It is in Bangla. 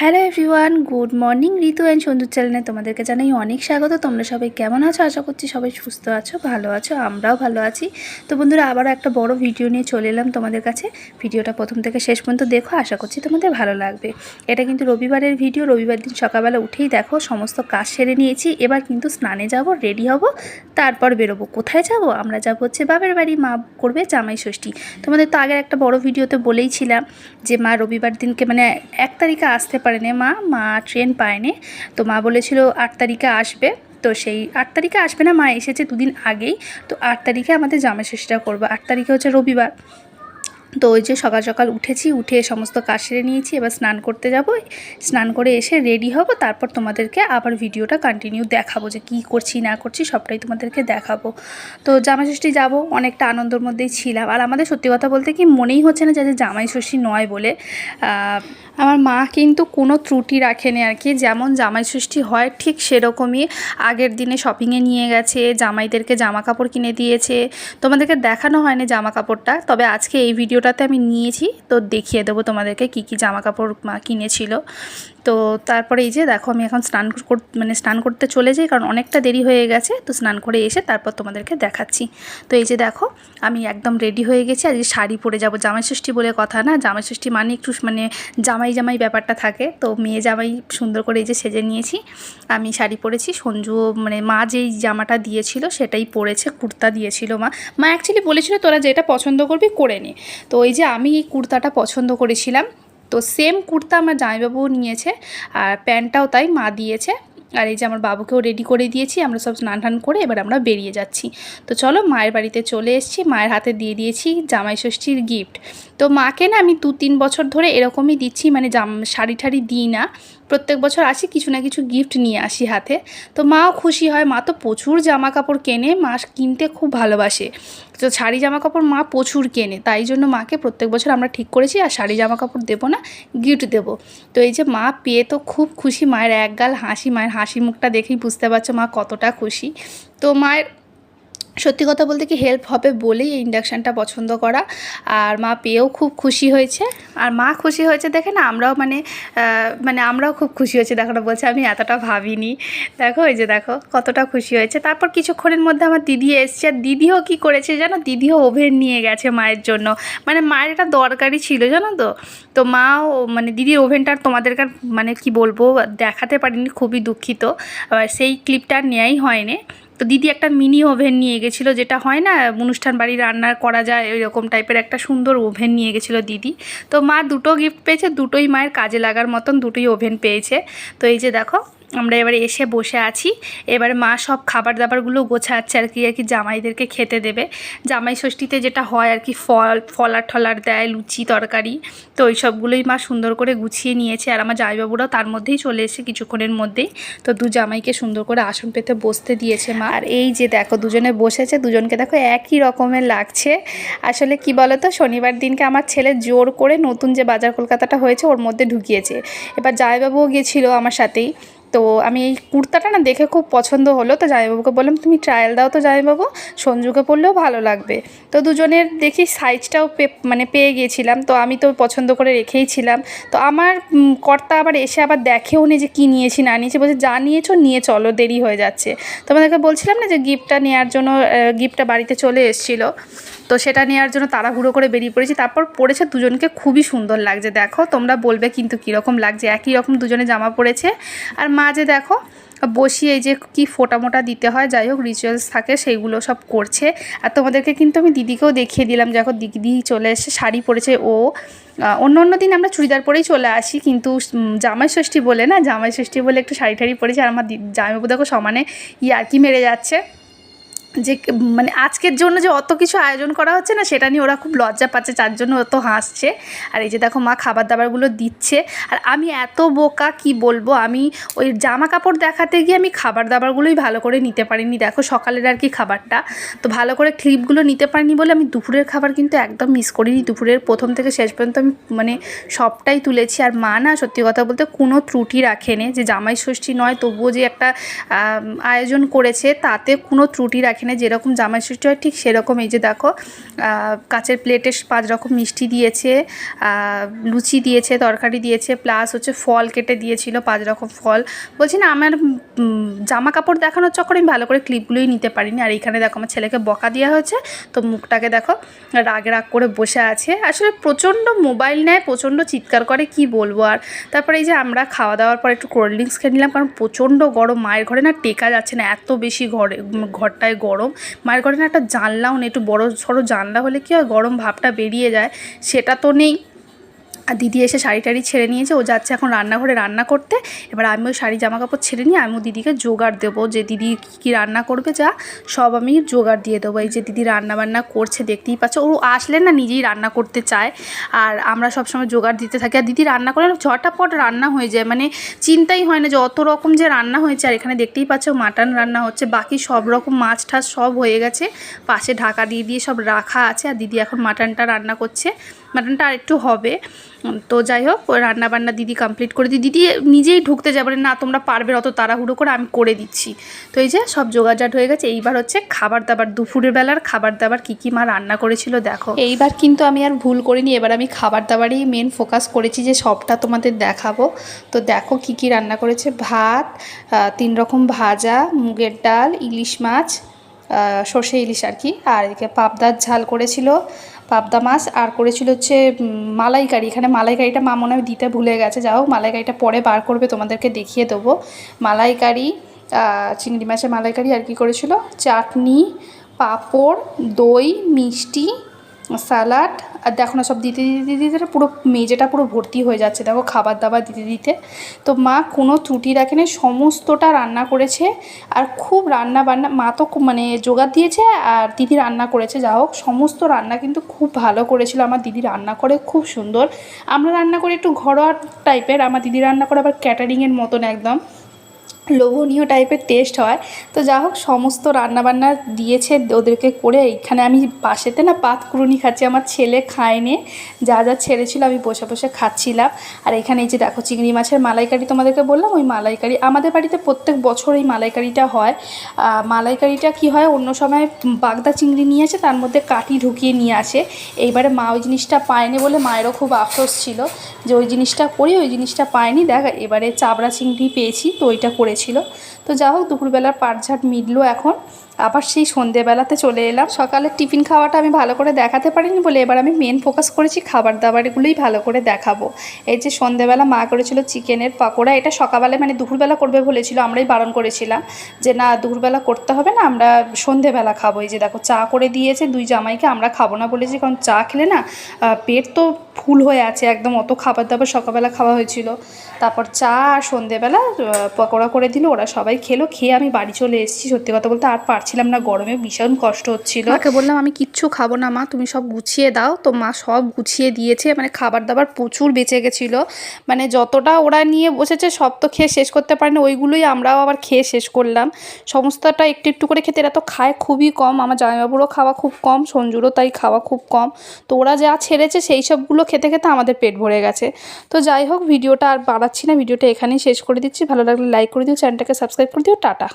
Hello everyone, good morning Ritu and Sundar চ্যানেলে তোমাদেরকে জানাই অনেক স্বাগত। তোমরা সবাই কেমন আছো? আশা করছি সবাই সুস্থ আছো, ভালো আছো, আমরাও ভালো আছি। তো বন্ধুরা, আবারও একটা বড় ভিডিও নিয়ে চলে এলাম তোমাদের কাছে। ভিডিওটা প্রথম থেকে শেষ পর্যন্ত দেখো, আশা করছি তোমাদের ভালো লাগবে। এটা কিন্তু রবিবারের ভিডিও, রবিবার দিন সকালবেলা উঠেই দেখো, সমস্ত কাজ সেরে নিয়েছি। এবার কিন্তু স্নানে যাব, রেডি হব, তারপর বেরোবো। কোথায় যাব? আমরা যাব হচ্ছে বাবার বাড়ি, মা করবে জামাই ষষ্ঠী। তোমাদের তো আগের একটা বড় ভিডিওতে বলেইছিলাম যে মা রবিবার দিনকে মানে এক তারিখে আসতে পারেনি মা মা ট্রেন পায়নি। তো মা বলেছিল আট তারিখে আসবে। তো সেই আট তারিখে আসবে না, মা এসেছে দুদিন আগেই। তো আট তারিখে আমাদের জামা শেষটা করব। আট তারিখে হচ্ছে রবিবার। তো ওই যে সকাল সকাল উঠেছি, উঠে সমস্ত কাজ সেরে নিয়েছি, এবার স্নান করতে যাব। স্নান করে এসে রেডি হব, তারপর তোমাদেরকে আবার ভিডিওটা কন্টিনিউ দেখাবো যে কী করছি, না করছি, সবটাই তোমাদেরকে দেখাবো। তো জামাই ষষ্ঠী যাব, অনেকটা আনন্দের মধ্যেই ছিলাম। আর আমাদের সত্যি কথা বলতে কি মনেই হচ্ছে না যে জামাই ষষ্ঠী নয় বলে। আমার মা কিন্তু কোনো ত্রুটি রাখেনি আর কি, যেমন জামাই ষষ্ঠী হয় ঠিক সেরকমই। আগের দিনে শপিংয়ে নিয়ে গেছে, জামাইদেরকে জামা কাপড় কিনে দিয়েছে। তোমাদেরকে দেখানো হয়নি জামা কাপড়টা তবে আজকে এই ভিডিওটাতে আমি নিয়েছি তো দেখিয়ে দেবো তোমাদেরকে কী কী জামা কাপড় মা কিনেছিল। তো তারপরে এই যে দেখো আমি এখন স্নান মানে স্নান করতে চলে যাই কারণ অনেকটা দেরি হয়ে গেছে, তো স্নান করে এসে তারপর তোমাদেরকে দেখাচ্ছি। তো এই যে দেখো, আমি একদম রেডি হয়ে গেছি এই শাড়ি পরে যাব। জামাই ষষ্ঠী বলে কথা না, জামাই ষষ্ঠী মানে একটু মানে জামাই জামাই ব্যাপারটা থাকে। তো মেয়ে জামাই সুন্দর করে এই যে সেজে নিয়েছি, আমি শাড়ি পরেছি। সঞ্জু মানে মা যেই জামাটা দিয়েছিল সেটাই পরেছে, কুর্তা দিয়েছিল মা। মা অ্যাকচুয়ালি বলেছিল তোরা যেটা পছন্দ করবি করে নে। তো ওই যে আমি এই কুর্তাটা পছন্দ করেছিলাম। তো সেম কুর্তা আমার জামাইবাবুও নিয়েছে আর প্যান্টটাও তাই মা দিয়েছে। আর এই যে আমার বাবুকেও রেডি করে দিয়েছি, আমরা সব স্নান টান করে এবার আমরা বেরিয়ে যাচ্ছি। তো চলো মায়ের বাড়িতে চলে এসেছি, মায়ের হাতে দিয়ে দিয়েছি জামাই ষষ্ঠীর গিফট তো মাকে না আমি দু তিন বছর ধরে এরকমই দিচ্ছি মানে জাম শাড়ি ঠাড়ি দিই না। প্রত্যেক বছর আসি, কিছু না কিছু গিফট নিয়ে আসি হাতে। তো মাও খুশি হয়, মা তো প্রচুর জামা কাপড় কেনে, মা কিনতে খুব ভালোবাসে। তো শাড়ি জামা কাপড় মা প্রচুর কেনে, তাই জন্য মাকে প্রত্যেক বছর আমরা ঠিক করেছি, আর শাড়ি জামা কাপড় দেবো না গিফট দেবো। তো এই যে মা পেয়ে তো খুব খুশি, মায়ের একগাল হাসি, মায়ের হাসি মুখটা দেখেই বুঝতে পারছ মা কতটা খুশি। তো মায়ের সত্যি কথা বলতে কি হেল্প হবে বলেই এই ইন্ডাকশানটা পছন্দ করা। আর মা পেয়েও খুব খুশি হয়েছে। আর মা খুশি হয়েছে দেখে না, আমরাও মানে মানে আমরাও খুব খুশি হয়েছে দেখো না, বলছে আমি এতটা ভাবিনি। দেখো এই যে দেখো, কতটা খুশি হয়েছে। তারপর কিছুক্ষণের মধ্যে আমার দিদি এসছে। আর দিদিও কি করেছে জানো? দিদিও ওভেন নিয়ে গেছে মায়ের জন্য। মানে মায়ের এটা দরকারই ছিল, জানো তো? তো মাও মানে দিদির ওভেনটা তোমাদেরকে মানে কি বলব, দেখাতে পারিনি, খুবই দুঃখিত। সেই ক্লিপটা আর নেওয়াই হয়নি। তো দিদি একটা মিনি ওভেন নিয়ে গেছিল, যেটা হয় না, অনুষ্ঠান বাড়ি রান্না করা যায় এরকম টাইপের একটা সুন্দর ওভেন নিয়ে গেছিল দিদি। তো মা দুটো গিফট পেয়েছে, দুটোই মায়ের কাজে লাগার মতন দুটোই ওভেন পেয়েছে। তো এই যে দেখো আমরা এবারে এসে বসে আছি। এবার মা সব খাবার দাবারগুলো গোছাচ্ছে আর কি আর কি জামাইদেরকে খেতে দেবে। জামাই ষষ্ঠীতে যেটা হয় আর কি, ফল ফলার ঠলার দেয়, লুচি, তরকারি। তো ওই সবগুলোই মা সুন্দর করে গুছিয়ে নিয়েছে আর আমার জামাইবাবুরাও তার মধ্যেই চলে এসে কিছুক্ষণের মধ্যেই। তো দু জামাইকে সুন্দর করে আসন পেতে বসতে দিয়েছে মা। আর এই যে দেখো, দুজনে বসেছে, দুজনকে দেখো একই রকমের লাগছে। আসলে কি বলতো, শনিবার দিনকে আমার ছেলে জোর করে নতুন যে বাজার কলকাতাটা হয়েছে, ওর মধ্যে ঢুকিয়েছে। এবার জামাইবাবুও গিয়েছিল আমার সাথেই। তো আমি এই কুর্তাটা না দেখে খুব পছন্দ হলো। তো জামাইবাবুকে বললাম, তুমি ট্রায়াল দাও তো জামাইবাবু, সঞ্জুকে পরলেও ভালো লাগবে। তো দুজনের দেখি সাইজটাও পে মানে পেয়ে গিয়েছিলাম। তো আমি তো পছন্দ করে রেখেই ছিলাম। তো আমার কর্তা আবার এসে আবার দেখেও নি যে কী নিয়েছি, না নিয়েছি। বলছে, যা নিয়েছো, নিয়ে চলো, দেরি হয়ে যাচ্ছে। তোমাদেরকে বলছিলাম না যে গিফটটা নেওয়ার জন্য গিফটটা বাড়িতে চলে এসেছিল। তো সেটা নেওয়ার জন্য তাড়াহুড়ো করে বেরিয়ে পড়েছি। তারপর পড়েছে দুজনকে, খুবই সুন্দর লাগছে। দেখো, তোমরা বলবে কিন্তু কীরকম লাগছে। একই রকম দুজনে জামা পড়েছে। আর মাঝে দেখো, বসিয়ে এই যে কি ফোটা মোটা দিতে হয়, যাই হোক রিচুয়ালস থাকে, সেইগুলো সব করছে। আর তোমাদেরকে কিন্তু আমি দিদিকেও দেখিয়ে দিলাম। দেখো, দিদি চলে এসে শাড়ি পরেছে ও। অন্য অন্য দিন আমরা চুড়িদার পরেই চলে আসি, কিন্তু জামাই ষষ্ঠী বলে না, জামাই ষষ্ঠী বলে একটু শাড়ি টাড়ি পরেছে। আর আমার জামাইবাবু দেখো সমানে ইয়ার্কি মেরে যাচ্ছে। যে মানে আজকের জন্য যে অত কিছু আয়োজন করা হচ্ছে না, সেটা নিয়ে ওরা খুব লজ্জা পাচ্ছে যার জন্য অত হাসছে। আর এই যে দেখো, মা খাবার দাবারগুলো দিচ্ছে। আর আমি এত বোকা, কি বলব? আমি ওই জামা কাপড় দেখাতে গিয়ে আমি খাবার দাবারগুলোই ভালো করে নিতে পারিনি। দেখো, সকালের আর কি খাবারটা। তো ভালো করে ক্লিপগুলো নিতে পারিনি বলে আমি দুপুরের খাবার কিন্তু একদম মিস করিনি। দুপুরের প্রথম থেকে শেষ পর্যন্ত আমি মানে সবটাই তুলেছি। আর মা না, সত্যি কথা বলতে কোনো ত্রুটি রাখেনি যে জামাই ষষ্ঠী নয়, তবুও যে একটা আয়োজন করেছে, তাতে কোনো ত্রুটি রাখেনি। এখানে যেরকম জামাই ষষ্ঠী হয়, ঠিক সেরকম এই যে দেখো কাচের প্লেটে পাঁচ রকম মিষ্টি দিয়েছে লুচি দিয়েছে, তরকারি দিয়েছে প্লাস হচ্ছে ফল কেটে দিয়েছিল, পাঁচ রকম ফল। বলছি না, আমার জামা কাপড় দেখানোর চক্করে আমি ভালো করে ক্লিপগুলোই নিতে পারিনি। আর এখানে দেখো, আমার ছেলেকে বকা দেওয়া হয়েছে, তো মুখটাকে দেখো, রাগ রাগ করে বসে আছে। আসলে প্রচণ্ড মোবাইল নেয়, প্রচণ্ড চিৎকার করে, কি বলব আর? তারপরে এই যে আমরা খাওয়া দাওয়ার পর একটু কোল্ড ড্রিঙ্কস খেয়ে নিলাম, কারণ প্রচণ্ড গরম, মায়ের ঘরে না টেকা যাচ্ছে না, এত বেশি ঘরে ঘরটায় গরম। মায়ের ঘরে না একটা জানলাও নেই একটু বড়ো সড়ো জানলা হলে কি হয়, গরম ভাবটা বেরিয়ে যায়, সেটা তো নেই। আর দিদি এসে শাড়ি টাড়ি ছেড়ে নিয়েছে, ও যাচ্ছে এখন রান্নাঘরে রান্না করতে। এবার আমি ওই শাড়ি জামা কাপড় ছেড়ে নিয়ে আমিও দিদিকে জোগাড় দেবো। যে দিদি কী কী রান্না করবে যা, সব আমি জোগাড় দিয়ে দেবো। এই যে দিদি রান্না বান্না করছে, দেখতেই পাচ্ছ, ও আসলে না নিজেই রান্না করতে চায়। আর আমরা সবসময় জোগাড় দিতে থাকি। আর দিদি রান্না করে না ঝটাপট রান্না হয়ে যায়। মানে চিন্তাই হয় না যে অত রকম যে রান্না হয়েছে। আর এখানে দেখতেই পাচ্ছ, মাটন রান্না হচ্ছে। বাকি সব রকম মাছ ঠাস সব হয়ে গেছে। পাশে ঢাকা দিয়ে দিয়ে সব রাখা আছে। আর দিদি এখন মাটনটা রান্না করছে। মাটনটা আর একটু হবে তো যাই হোক রান্না বান্না দিদি কমপ্লিট করে দিই। দিদি নিজেই ঢুকতে যাবে না, তোমরা পারবে অত তাড়াহুড়ো করে, আমি করে দিচ্ছি। তো এই যে সব জোগাড়জাট হয়ে গেছে। এইবার হচ্ছে খাবার দাবার দুপুরের বেলার খাবার দাবার কী কী মা রান্না করেছিল দেখো। এইবার কিন্তু আমি আর ভুল করিনি, এবার আমি খাবার দাবারই মেন ফোকাস করেছি যে সবটা তোমাদের দেখাবো। তো দেখো কী কী রান্না করেছে। ভাত তিন রকম ভাজা, মুগের ডাল, ইলিশ মাছ সর্ষে ইলিশ আর কি। আর এদিকে পাবদার ঝাল করেছিল পাবদা মাছ, আর করেছিল হচ্ছে মালাইকারি। এখানে মালাইকারিটা মা মনে হয় দিতে ভুলে গেছে। যাও মালাইকারিটা পরে বার করবে, তোমাদেরকে দেখিয়ে দেবো। মালাইকারি চিংড়ি মাছের মালাইকারি আর কি করেছিল? চাটনি, পাঁপড়, দই, মিষ্টি স্যালাড, আর দেখো না সব দিতে দিতে দিতে পুরো মেজেটা পুরো ভর্তি হয়ে যাচ্ছে। দেখো খাবার দাবার দিতে দিতে। তো মা কোনো ত্রুটি রাখেনি, সমস্তটা রান্না করেছে। আর খুব রান্না বান্না, মা তো মানে জোগাড় দিয়েছে আর দিদি রান্না করেছে। যা হোক, সমস্ত রান্না কিন্তু খুব ভালো করেছিল। আমার দিদি রান্না করে খুব সুন্দর। আমরা রান্না করি একটু ঘরোয়া টাইপের আমার দিদি রান্না করে আবার ক্যাটারিংয়ের মতন একদম। লোভনীয় টাইপের টেস্ট হয়। তো যা হোক, সমস্ত রান্নাবান্না দিয়েছে ওদেরকে করে, এইখানে আমি পাশেতে না পাত কুড়ুনি খাচ্ছি, আমার ছেলে খায়নি। যা যা ছেড়েছিল আমি বসে বসে খাচ্ছিলাম। আর এখানে এই যে দেখো, চিংড়ি মাছের মালাইকারি তোমাদেরকে বললাম, ওই মালাইকারি, আমাদের বাড়িতে প্রত্যেক বছর এই মালাইকারিটা হয়। মালাইকারিটা কি হয়, অন্য সময় বাগদা চিংড়ি নিয়ে আসে, তার মধ্যে কাটি ঢুকিয়ে নিয়ে আসে। এইবারে মা ওই জিনিসটা পায়নি বলে মায়েরও খুব আফসোস ছিল যে ওই জিনিসটা করি, ওই জিনিসটা পায়নি। দেখ, এবারে চাবড়া চিংড়ি পেয়েছি, তো ওইটা করেছিল তো যা হোক দুপুরবেলার পাটঝাট মিটলো এখন। আবার সেই সন্ধেবেলাতে চলে এলাম। সকালের টিফিন খাওয়াটা আমি ভালো করে দেখাতে পারিনি বলে এবার আমি মেন ফোকাস করেছি খাবার দাবারগুলোই ভালো করে দেখাবো। এই যে সন্ধেবেলা মা করেছিল চিকেনের পাকোড়া, এটা সকালবেলা মানে দুপুরবেলা করবে বলেছিল, আমরাই বারণ করেছিলাম যে না, দুপুরবেলা করতে হবে না, আমরা সন্ধেবেলা খাব। এই যে দেখো, চা করে দিয়েছে, দুই জামাইকে আমরা খাব না বলেছি, কারণ চা খেলে না পেট তো ফুল হয়ে আছে একদম, অত খাবার দাবার সকালবেলা খাওয়া হয়েছিল। তারপর চা আর সন্ধেবেলা পকোড়া করে দিল, ওরা সবাই খেলো, খেয়ে আমি বাড়ি চলে এসেছি, সত্যি কথা বলতে আর পারছিলাম না গরমে, ভীষণ কষ্ট হচ্ছিল। মাকে বললাম, আমি কিচ্ছু খাব না, মা, তুমি সব গুছিয়ে দাও। তো মা সব গুছিয়ে দিয়েছে মানে খাবার দাবার প্রচুর বেঁচে গেছিল। মানে যতটা ওরা নিয়ে বসেছে, সব তো খেয়ে শেষ করতে পারেনি, ওইগুলোই আমরাও আবার খেয়ে শেষ করলাম। সমস্তটা একটু একটু করে খেতে, এরা তো খায় খুবই কম। আমার জামাইবাবুরও খাওয়া খুব কম, সঞ্জুরও তাই খাওয়া খুব কম। তো ওরা যা ছেড়েছে, সেই সবগুলো খেতে খেতে আমাদের পেট ভরে গেছে। তো যাই হোক, ভিডিওটা আর বাড়াচ্ছি না, ভিডিওটা এখানেই শেষ করে দিচ্ছি। ভালো লাগলে লাইক করে দিও, চ্যানেলটাকে সাবস্ক্রাইব করে দিও, টাটা।